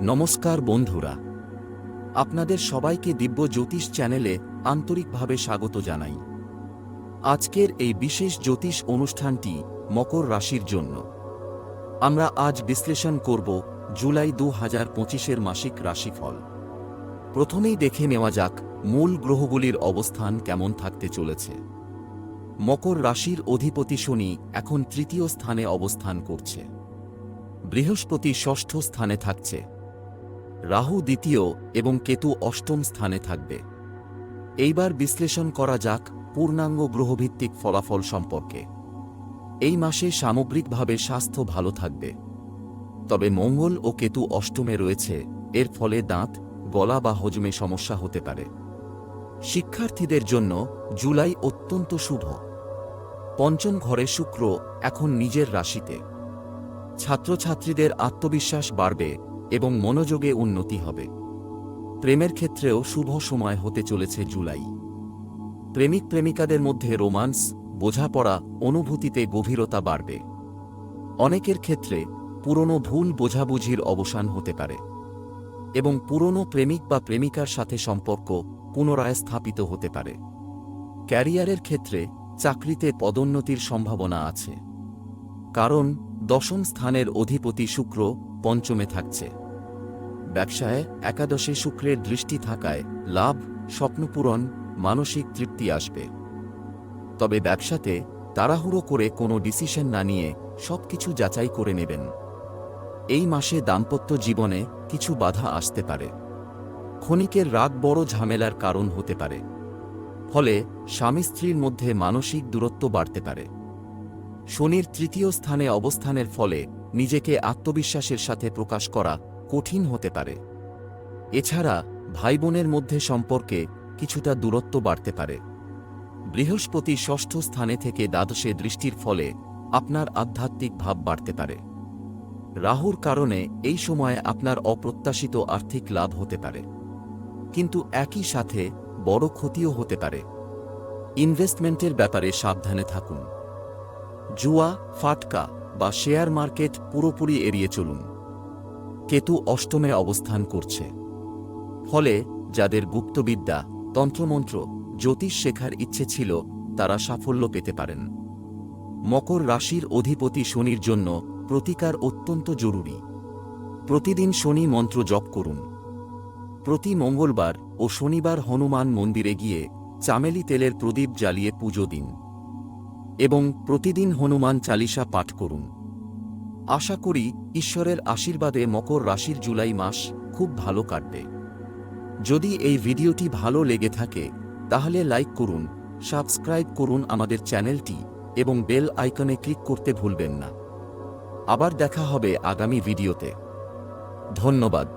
নমস্কার বন্ধুরা। আপনাদের সবাইকে দিব্য জ্যোতিষ চ্যানেলে আন্তরিকভাবে স্বাগত জানাই। আজকের এই বিশেষ জ্যোতিষ অনুষ্ঠানটি মকর রাশির জন্য। আমরা আজ বিশ্লেষণ করব জুলাই দু হাজার পঁচিশের মাসিক রাশিফল। প্রথমেই দেখে নেওয়া যাক মূল গ্রহগুলির অবস্থান কেমন থাকতে চলেছে। মকর রাশির অধিপতি শনি এখন তৃতীয় স্থানে অবস্থান করছে। বৃহস্পতি ষষ্ঠ স্থানে থাকছে। রাহু দ্বিতীয় এবং কেতু অষ্টম স্থানে থাকবে। এইবার বিশ্লেষণ করা যাক পূর্ণাঙ্গ গ্রহভিত্তিক ফলাফল সম্পর্কে। এই মাসে সামগ্রিকভাবে স্বাস্থ্য ভালো থাকবে। তবে মঙ্গল ও কেতু অষ্টমে রয়েছে, এর ফলে দাঁত, গলা বা হজমে সমস্যা হতে পারে। শিক্ষার্থীদের জন্য জুলাই অত্যন্ত শুভ। পঞ্চম ঘরে শুক্র এখন নিজের রাশিতে। ছাত্রছাত্রীদের আত্মবিশ্বাস বাড়বে এবং মনোযোগে উন্নতি হবে। প্রেমের ক্ষেত্রেও শুভ সময় হতে চলেছে জুলাই। প্রেমিক প্রেমিকাদের মধ্যে রোমান্স, বোঝাপড়া, অনুভূতিতে গভীরতা বাড়বে। অনেকের ক্ষেত্রে পুরনো ভুল বোঝাবুঝির অবসান হতে পারে এবং পুরনো প্রেমিক বা প্রেমিকার সাথে সম্পর্ক পুনরায় স্থাপিত হতে পারে। ক্যারিয়ারের ক্ষেত্রে চাকরিতে পদোন্নতির সম্ভাবনা আছে। কারণ দশম স্থানের অধিপতি শুক্র পঞ্চমে থাকছে। ব্যবসায় একাদশে শুক্রের দৃষ্টি থাকায় লাভ, স্বপ্নপূরণ, মানসিক তৃপ্তি আসবে। তবে ব্যবসাতে তাড়াহুড়ো করে কোনো ডিসিশন না নিয়ে সবকিছু যাচাই করে নেবেন। এই মাসে দাম্পত্য জীবনে কিছু বাধা আসতে পারে। ক্ষণিকের রাগ বড় ঝামেলার কারণ হতে পারে। ফলে স্বামী স্ত্রীর মধ্যে মানসিক দূরত্ব বাড়তে পারে। শনির তৃতীয় স্থানে অবস্থানের ফলে নিজেকে আত্মবিশ্বাসের সাথে প্রকাশ করা কঠিন হতে পারে। এছাড়া ভাই বোনের মধ্যে সম্পর্কে কিছুটা দূরত্ব বাড়তে পারে। বৃহস্পতি ষষ্ঠ স্থানে থেকে দ্বাদশে দৃষ্টির ফলে আপনার আধ্যাত্মিক ভাব বাড়তে পারে। রাহুর কারণে এই সময়ে আপনার অপ্রত্যাশিত আর্থিক লাভ হতে পারে। কিন্তু একই সাথে বড় ক্ষতিও হতে পারে। ইনভেস্টমেন্টের ব্যাপারে সাবধানে থাকুন। জুয়া, ফাটকা বা শেয়ার মার্কেট পুরোপুরি এড়িয়ে চলুন। কেতু অষ্টমে অবস্থান করছে। ফলে যাদের গুপ্তবিদ্যা, তন্ত্রমন্ত্র, জ্যোতিষ শেখার ইচ্ছে ছিল, তারা সাফল্য পেতে পারেন। মকর রাশির অধিপতি শনির জন্য প্রতিকার অত্যন্ত জরুরি। প্রতিদিন শনি মন্ত্র জপ করুন। প্রতি মঙ্গলবার ও শনিবার হনুমান মন্দিরে গিয়ে চামেলি তেলের প্রদীপ জ্বালিয়ে পুজো দিন। এবং প্রতিদিন হনুমান চালিসা পাঠ করুন। আশা করি ঈশ্বরের আশীর্বাদে মকর রাশির জুলাই মাস খুব ভালো কাটবে। যদি এই ভিডিওটি ভালো লেগে থাকে, তাহলে লাইক করুন, সাবস্ক্রাইব করুন আমাদের চ্যানেলটি এবং বেল আইকনে ক্লিক করতে ভুলবেন না। আবার দেখা হবে আগামী ভিডিওতে। ধন্যবাদ।